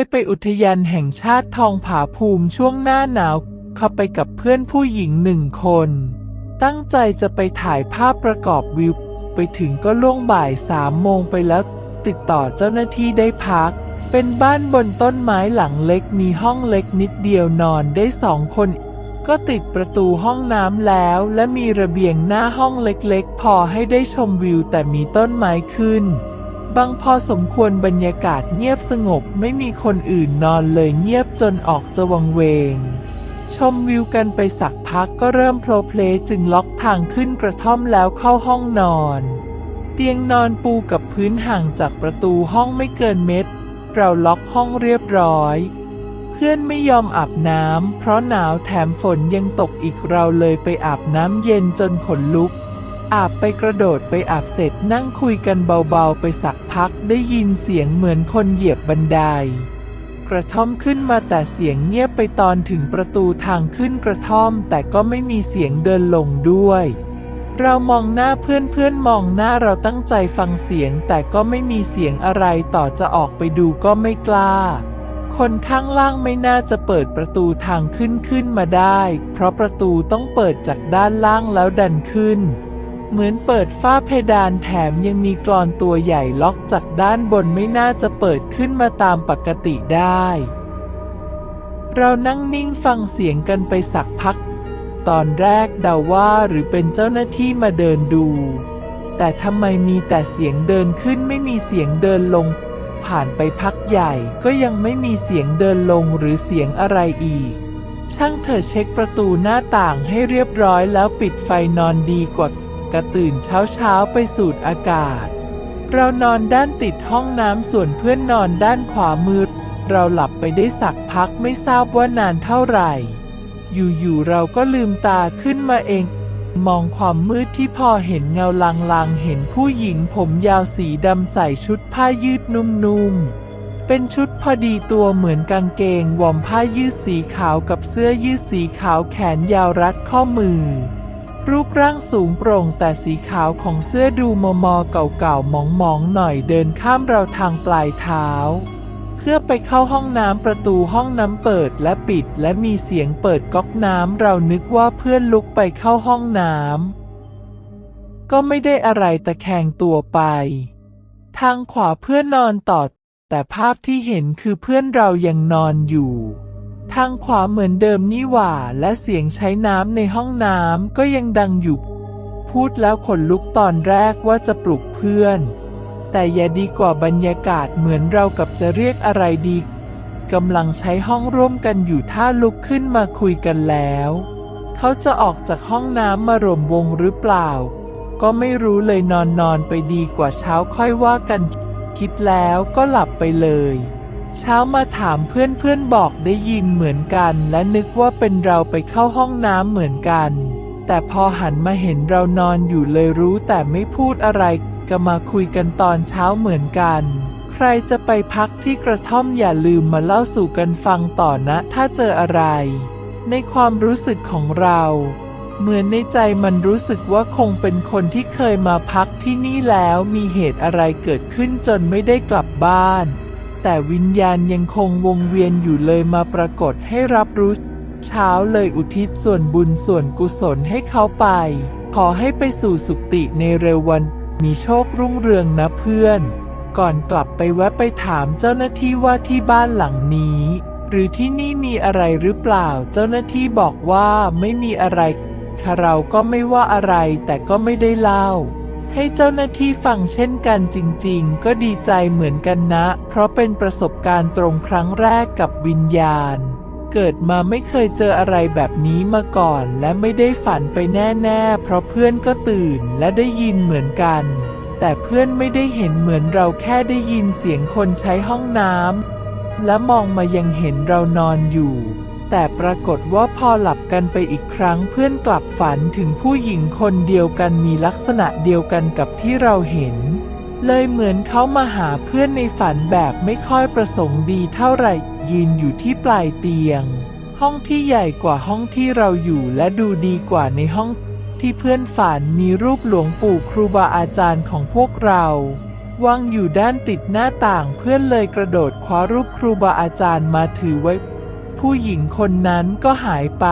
ยไปอุทยานแห่งชาติทองผาภูมิช่วงหน้าหนาวเข้าไปกับเพื่อนผู้หญิงหนึ่งคน ตั้งใจจะไปถ่ายภาพประกอบวิว ไปถึงก็ล่วงบ่ายสามโมงไปแล้วติดต่อเจ้าหน้าที่ได้พัก เป็นบ้านบนต้นไม้หลังเล็กมีห้องเล็กนิดเดียวนอนได้สองคน ก็ติดประตูห้องน้ำแล้วและมีระเบียงหน้าห้องเล็กๆ พอให้ได้ชมวิวแต่มีต้นไม้ขึ้น บางพอสมควรบรรยากาศเงียบสงบไม่มีคนอื่นนอนเลยเงียบจนออกจะวังเวง ชมวิวกันไปสักพักก็เริ่มโพลเพลจึงล็อกทางขึ้นกระท่อมแล้วเข้าห้องนอน เตียงนอนปูกับพื้นห่างจากประตูห้องไม่เกินเมตร เราล็อกห้องเรียบร้อย เพื่อนไม่ยอมอาบน้ำเพราะหนาวแถมฝนยังตกอีกเราเลยไปอาบน้ำเย็นจนขนลุก อาบไปกระโดดไปอาบเสร็จนั่งคุยกันเบาๆไปสักพักได้ยินเสียงเหมือนคนเหยียบบันได กระท่อมขึ้นมาแต่เสียงเงียบไปตอนถึงประตูทางขึ้นกระท่อม แต่ก็ไม่มีเสียงเดินลงด้วย เรามองหน้าเพื่อนเพื่อนมองหน้าเราตั้งใจฟังเสียงแต่ก็ไม่มีเสียงอะไรต่อจะออกไปดูก็ไม่กล้าคนข้างล่างไม่น่าจะเปิดประตูทางขึ้นขึ้นมาได้ เพราะประตูต้องเปิดจากด้านล่างแล้วดันขึ้น เหมือนเปิดฝ้าเพดานแถมยังมีกรอนตัวใหญ่ล็อกจากด้านบนไม่น่าจะเปิดขึ้นมาตามปกติได้ เรานั่งนิ่งฟังเสียงกันไปสักพัก ตอนแรกเดาว่าหรือเป็นเจ้าหน้าที่มาเดินดู แต่ทำไมมีแต่เสียงเดินขึ้นไม่มีเสียงเดินลง ผ่านไปพักใหญ่ก็ยังไม่มีเสียงเดินลงหรือเสียงอะไรอีก ช่างเธอเช็คประตูหน้าต่างให้เรียบร้อยแล้วปิดไฟนอนดีกว่า กระตื่นเช้าเช้าๆไปสูดอากาศ เรานอนด้านติดห้องน้ำส่วนเพื่อนนอนด้านขวามือ เราหลับไปได้สักพักไม่ทราบว่านานเท่าไหร่ อยู่ๆเราก็ลืมตาขึ้นมาเอง มองความมืดที่พอเห็นเงาลางๆ เห็นผู้หญิงผมยาวสีดำใส่ชุดผ้ายืดนุ่มๆเป็นชุดพอดีตัวเหมือนกางเกงวอมผ้ายืดสีขาวกับเสื้อยืดสีขาวแขนยาวรัดข้อมือ รูปร่างสูงโปร่งแต่สีขาวของเสื้อดูมอมอเก่าๆมองๆหน่อยเดินข้ามเราทางปลายเท้า เพื่อไปเข้าห้องน้ำประตูห้องน้ำเปิดและปิดและมีเสียงเปิดก๊อกน้ำเรานึกว่าเพื่อนลุกไปเข้าห้องน้ำก็ไม่ได้อะไรตะแคงตัวไป ทางขวาเพื่อนนอนต่อแต่ภาพที่เห็นคือเพื่อนเรายังนอนอยู่ ทางขวาเหมือนเดิมนี่หว่า และเสียงใช้น้ำในห้องน้ำก็ยังดังอยู่ พูดแล้วขนลุกตอนแรกว่าจะปลุกเพื่อน แต่อย่าดีกว่าบรรยากาศเหมือนเรากับจะเรียกอะไรดีกำลังใช้ห้องร่วมกันอยู่ถ้าลุกขึ้นมาคุยกันแล้ว เขาจะออกจากห้องน้ำมารวมวงหรือเปล่า ก็ไม่รู้เลยนอนนอนไปดีกว่าเช้าค่อยว่ากัน คิดแล้วก็หลับไปเลย เช้ามาถามเพื่อนเพื่อนบอกได้ยินเหมือนกัน และนึกว่าเป็นเราไปเข้าห้องน้ำเหมือนกัน แต่พอหันมาเห็นเรานอนอยู่เลยรู้แต่ไม่พูดอะไรก็มาคุยกันตอนเช้าเหมือนกัน ใครจะไปพักที่กระท่อมอย่าลืมมาเล่าสู่กันฟังต่อนะ ถ้าเจออะไร ในความรู้สึกของเราเหมือนในใจมันรู้สึกว่าคงเป็นคนที่เคยมาพักที่นี่แล้วมีเหตุอะไรเกิดขึ้นจนไม่ได้กลับบ้าน แต่วิญญาณยังคงวงเวียนอยู่เลยมาปรากฏให้รับรู้เช้าเลยอุทิศส่วนบุญส่วนกุศลให้เขาไป ขอให้ไปสู่สุคติในเร็ววัน มีโชครุ่งเรืองนะเพื่อน ก่อนกลับไปแวะไปถามเจ้าหน้าที่ว่าที่บ้านหลังนี้ หรือที่นี่มีอะไรหรือเปล่า เจ้าหน้าที่บอกว่าไม่มีอะไรค่ะเราก็ไม่ว่าอะไรแต่ก็ไม่ได้เล่า ให้เจ้าหน้าที่ฟังเช่นกันจริงๆ ก็ดีใจเหมือนกันนะ เพราะเป็นประสบการณ์ตรงครั้งแรกกับวิญญาณ เกิดมาไม่เคยเจออะไรแบบนี้มาก่อน และไม่ได้ฝันไปแน่ๆ เพราะเพื่อนก็ตื่นและได้ยินเหมือนกัน แต่เพื่อนไม่ได้เห็นเหมือนเราแค่ได้ยินเสียงคนใช้ห้องน้ำและมองมายังเห็นเรานอนอยู่ แต่ปรากฏว่าพอหลับกันไปอีกครั้งเพื่อนกลับฝันถึงผู้หญิงคนเดียวกันมีลักษณะเดียวกันกับที่เราเห็น เลยเหมือนเขามาหาเพื่อนในฝันแบบไม่ค่อยประสงค์ดีเท่าไหร่ ยืนอยู่ที่ปลายเตียง ห้องที่ใหญ่กว่าห้องที่เราอยู่และดูดีกว่าในห้องที่เพื่อนฝันมีรูปหลวงปู่ครูบาอาจารย์ของพวกเราวางอยู่ด้านติดหน้าต่างเพื่อนเลยกระโดดคว้ารูปครูบาอาจารย์มาถือไว้ ผู้หญิงคนนั้นก็หายไป